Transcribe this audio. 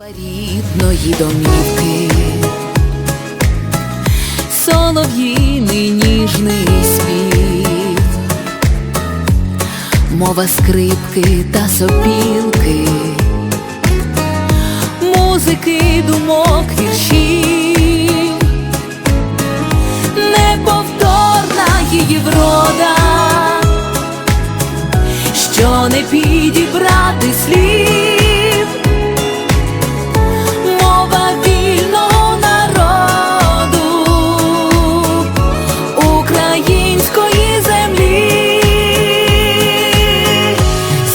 рідної домівки, солов'їний ніжний спів, мова скрипки та сопілки, музики, думок, віршів, неповторна її врода, що не підібрати